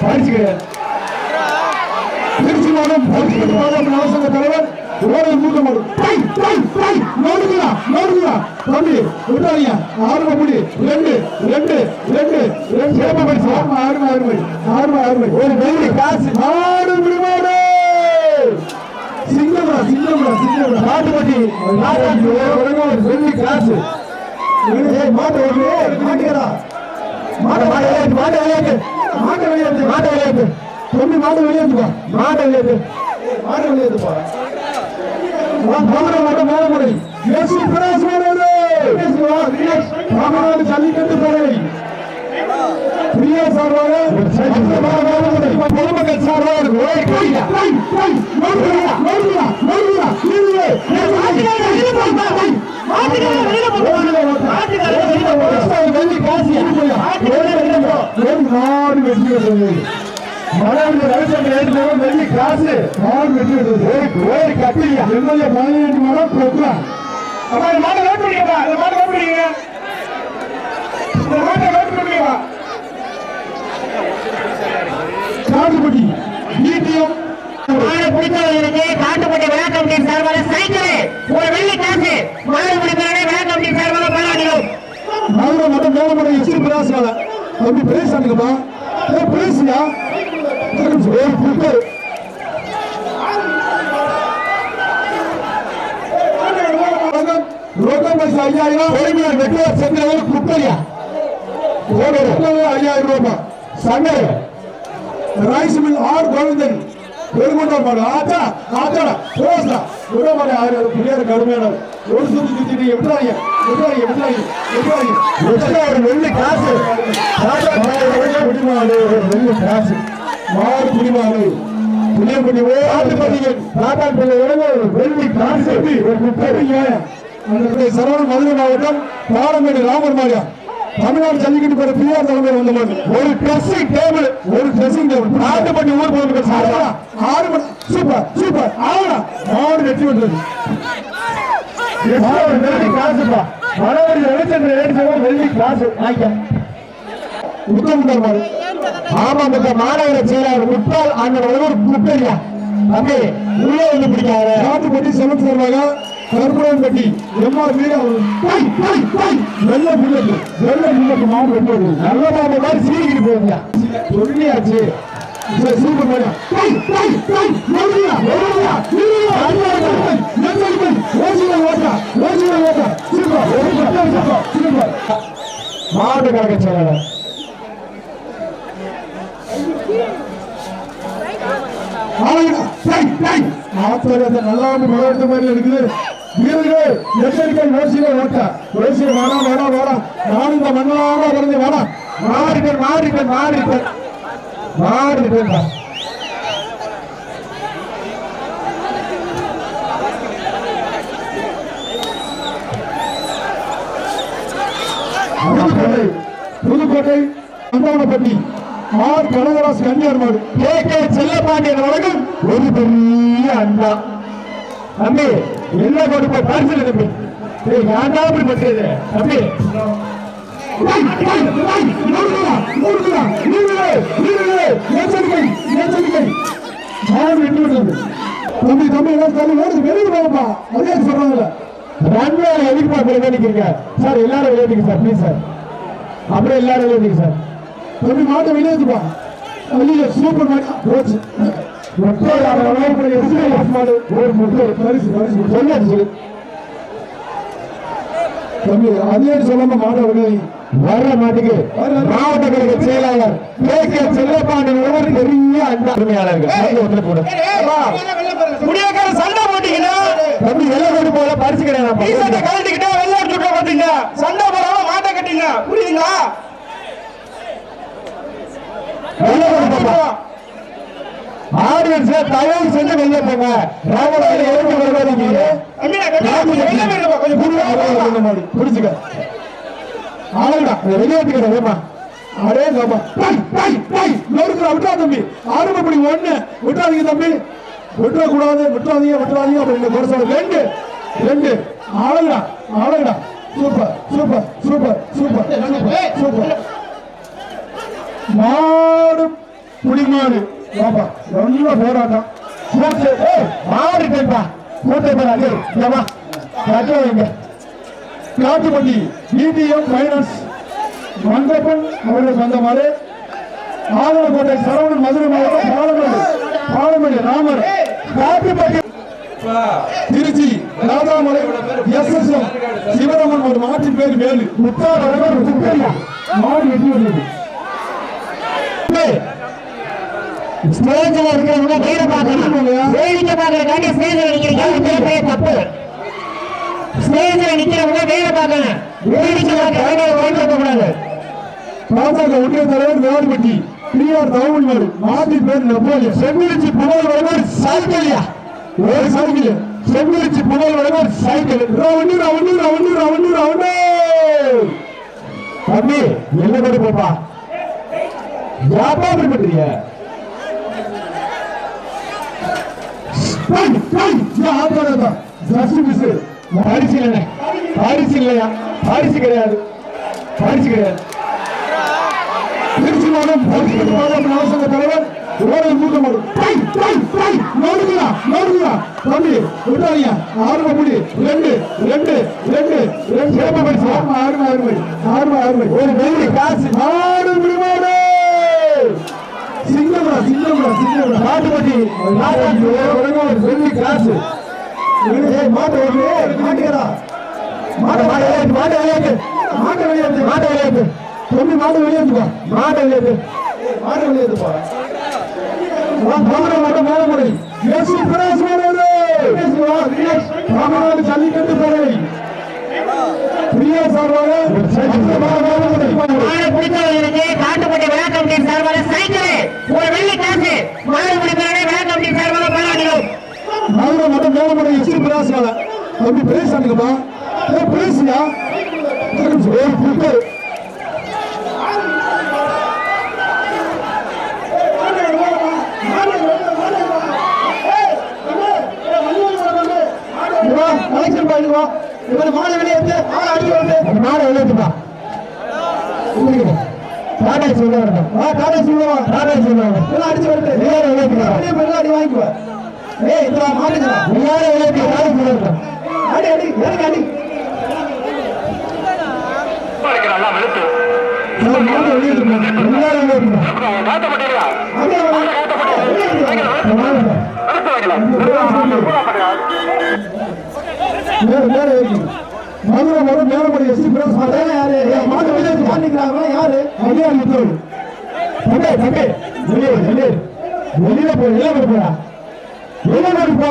பரிசு கிடையாது திருச்சி மாவட்டம் பரிசு மாவட்டம் நலசங்க தலைவர் ஓரை மூக்க மாடும் டை டை டை நோடுங்களா நோடுங்களா தம்பி விட்டாதீங்க. ஆறுமா முடி ரெண்டு ரெண்டு ரெண்டு ரெண்டு. சேம பரிசு ஆறுமா ஆறுமா ஆறுமை ஆறுமா ஆறுமை ஒரு வெள்ளி காசு. நாடு முடிமாடு சிங்கம்டா சிங்கம்டா சிங்கம்டா மாட்டு நாட்டுப்பட்டி ஒரு வெள்ளி காசு. மாட்டு ஓடு மாட்டு மாட்டு மாட்டு மாட்டை விளையாட்டு மாட்டை விளையாட்டு தம்பி மாட்டை விளையாட்டுப்பா மாட்டை விளையாட்டு மாட்டை விளையாட்டுப்பா மாமன மாட்ட மாமனை இயேசு பிரகாஷ் மாமனே ஜல்லிக்கட்டு பறவை பொதுமக்கள் சார்பாக நாடு வெற்றி பெற்றது மலையாள ஏற்கனவே வெள்ளி காசு நாடு வெற்றி பெற்றது ஓடி கட்டியா எம்எல்ஏ பதினெட்டு மரம் கொடுக்கலாம் அப்பா இந்த மாட்டை நோட் பண்ணிக்கப்பா. இந்த மாட்டை நோட் பண்ணிக்கங்க. இந்த மாட்டை நோட் பண்ணிக்கப்பா. காட்டுப்பட்டி. ஈட்டியம் மாடு பிடித்தவர்களுக்கு காட்டுப்பட்டி விழா கமிட்டி சார்பாக சைக்கிள். ஒரு வெள்ளி காசு மாடு பிடித்தவர்களை விழா கமிட்டி சார்பாக பல்லாடியும் மதுரை மட்டும் எஸ்டி தம்பி அனுங்கப்பா ஏ பிரைஸ்யா? ஒரு குக்கர் ரோகம் பைசா ஐயாயிரம் ஒருமையார் வெட்டுவார் சென்றவர் குக்கரியா ஐயாயிரம் ரூபாய். Shankar rice mill R Govindan. ஆச்சா ஆச்சா போஸ்டா. விட மாடு ஆயிரம் பிள்ளையார் கடுமையான ஒரு சுத்தி சுத்தி எப்படாங்க எப்படாங்க எப்படாங்க எப்படாங்க எப்படா ஒரு வெள்ளி காசு? குடிமாடு. ஒரு வெள்ளி காசு. மாடு குடிமாடு. புளியம்பட்டி ஆட்டு பதிகள் நாட்டான் பிள்ளை ஒரு வெள்ளி காசு. ஒரு சரவண மதுரை மாவட்டம் பாலமேடு ராமர் மாரியா தமிழ்நாடு ஜல்லிக்கட்டு பெற பிஆர் தலைமையில் வந்த மாதிரி ஒரு ட்ரெஸ்ஸிங் டேபிள் ஒரு ட்ரெஸ்ஸிங் டேபிள் நாட்டு பண்ணி ஊர் போயிருக்க சார் சூப்பர் சூப்பர். ஆவணா மாடு வெற்றி பெற்றது வெள்ளி காசுப்பா. மனவரி ரவிச்சந்திர ஏற்கனவே வெள்ளி காசு. ஆய்யா உத்தமந்தர் மாடு. ஆமா இந்த மாநகர செயலாளர் முட்டாள் அண்ணன் ஒரு குப்பையா? தம்பி உள்ளே வந்து பிடிக்காத. நாட்டுப்பட்டி செவன் சார்பாக கருப்புரம்பட்டி எம்ஆர் வீரா போய் போய் போய். வெள்ள புல்லட்டு. வெள்ள புல்லட்டு மாடு வெட்டுவது நல்ல மாடு மாதிரி சீக்கிரம் போகுங்க சொல்லியாச்சு சரி, சூப்பர் மாடியா ஆச்சரியத்தை நல்லா நல்லாம மாதிரி இருக்குது. வீரர்களே எச்சரிக்கை ஓசியில ஓட்ட ஓசியில வேணா வேணா வேணா நான் இந்த மண்ணாக வருது வேணா மாறிட்டேன் மாறிட்டேன் மாறிட்டேன் மாறிட்டேன் புதுக்கோட்டை புதுக்கோட்டை ஆர் கனகராஜ் கன்னியார் கே கே செல்லப்பாண்டியன் வழங்கும் ஒரு பெரிய அண்ணா தம்பி என்ன கொடுப்ப பரிசு தம்பி. ஏய், ஏன்டா அப்படி பண்றது தம்பி. தம்பி தம்பி வெளியே போகப்பா அதே சொல்றாங்கல்ல. ரன்வேல எதிர்பார்ப்பு நினைக்கிறீங்க சார் எல்லாரும் விளையாடுங்க சார். Please sir. அப்படியே எல்லாரும் விளையாடுங்க சார். தம்பி மாட்டை வெளியேற்றுப்பா வெளியே சூப்பர் மாடு போச்சு வெளியே வர்ற மாட்டுக்கு மாவட்ட கழக செயலாளர் செல்லப்பாண்டியன் ஒரு பெரிய முடியாக்கார சண்டை போட்டீங்கன்னா தம்பி கொண்டு போல பரிசு கிடையாது கழட்டிக்கிட்டா வெள்ளை சண்டை போடாம மாட்டை கட்டிங்க புரியுதுங்களா? ஆடியன்ஸ் தயவு செஞ்சு வெளியே போங்க. ராமநாதன் எதுக்கு வருவாதீங்க? புடிச்சுக்க ஆளுடா வெளியேற்றுக்கிற வேமா அரே பாபா டை டை டை நொறுக்குறா விட்டா தம்பி. ஆரம்ப படி ஒண்ணு. விட்டுறாதீங்க தம்பி. விட்டுற கூடாது விட்டுறாதீங்க. விட்டுறாதீங்க அப்படின்னு குறை ரெண்டு. ரெண்டு. ஆளுடா ஆளுடா super super super super super. Super. மாடு மாடு வாப்பா ரொம்ப போராட்டம். மூச்சு ஏய் மாடு கேட்பா. மூட்டை பேர் அங்கே ஏமா கட்ட வைங்க. காட்டுப்பட்டி டிடிஎம் ஃபைனான்ஸ் மங்கப்பன் அவர்களுக்கு வந்த மாடு. ஆவணக்கோட்டை சரவணன் மதுரை மாவட்டம் Palamedu. Palamedu Ramar. Kattuppatti Trichy Radhamalai S S M Sivaraman ஒரு மாட்டின் பேர் வேலு. முத்தார் அழகர் சுப்பையா மாடு வெட்டி வந்தது ஸ்டேஜ்ல இருக்கிறவங்க வேலை பார்க்கணும் வேடிக்கை பார்க்கறதுக்காண்டி ஸ்டேஜ்ல நிக்கிறீங்க. தப்பு. ஸ்டேஜ்ல நிக்கிறவங்க வேலை பார்க்கணும் வேடிக்கை பார்க்க வேண்டிய ஓட்டு கூடாது. பாஜக ஒன்றிய தலைவர் வேலுப்பட்டி பிஆர் தமிழ்நாடு மாட்டின் பேர் நெப்போலியன் செங்குறிச்சி புகழ் வருவார் சைக்கிள்யா ஒரு சைக்கிள் செங்குறிச்சி புகழ் வருவார் cycle round round round round round. தம்பி என்ன கடி போப்பா? வியாபாரம் பண்றீங்க பரிசு இல்லைண்ணே பரிசு இல்லையா பரிசு கிடையாது. பரிசு கிடையாது. திருச்சி மாவட்டம் பரிசு மாவட்டம் நலசங்க தலைவர் ஓரல் மூக்க மாடு டை டை டை நோடுங்களா நோடுங்களா தம்பி விட்டாங்க ஆறு முடி ரெண்டு ரெண்டு ரெண்டு. ரெண்டு சேம பரிசு? ஆறு ஆறு ஆறு ஆறு ஆறு ஒரு வெள்ளி காசு. ஆறு முடிமாடு சிங்கம்டா சிங்கம்டா சிங்கம்டா மாட்டுப்பட்டி மாட்டுப்பட்டி ஒரு வெள்ளி கிளாஸ் ஏய் மாட்டு ஓடு மாட்டுக்கடா மாட்டு மாட்டு வெளியேத்து மாட்டு வெளியேத்து மாட்டு வெளியேத்து மாட்டு வெளியேத்து தம்பி மாட்டு வெளியேத்துப்பா மாட்டு வெளியேத்து மாட்டு வெளியேத்துப்பா மதுரை மாவட்டம் மேலமுறை எஸ் பிரகாஷ் தமிழ்நாடு ஜல்லிக்கட்டு பேரவை பிரியா சார்பாக காட்டுப்பட்டி விழா கமிட்டி சார்பாக சைக்கிள் ஒரு வெள்ளி காசு விழா கமிட்டி சார்பாக பலவடியும் மதுரை மாவட்டம் மேலமுறை எஸ் பிரகாஷ் தம்பி பிரைஸ் அனுப்பா ஏ பிரைஸ்யா ஏ புக்கர் கலெக்ஷன் பண்ணி வா இவர் மாலை வெளியேற்று ஆள் அடி வந்து மாலை வெளியேற்றுப்பா டாடா சொல்ல வரட்டும் வா டாடா சொல்லுவா டாடா சொல்லுவாங்க எல்லாம் அடிச்சு வரட்டு எல்லாரும் வெளியேற்றுவா வெளியே போய் அடி வாங்கிக்குவா ஏய் இந்த மாட்டுங்களா எல்லாரும் வெளியேற்று டாடா சொல்ல அடி அடி எனக்கு அடி நல்லா வெளுத்து மாடு வெளியேற்றுமா எல்லாரும் வெளியேற்றுமா காத்தப்பட்டியா அப்படியே வெளியேற்றுவா மேல மேல ஏறி மதுரை மரம் மேலப்படி எஸ்டி பிரஸ் மாட்டேன் யாரு மாட்டு வெளியே பண்ணிக்கிறாங்க யாரு அடியா தம்பி தம்பி வெளியே வெளியே வெளியில போ வெளியே போடா. வெளியே போ.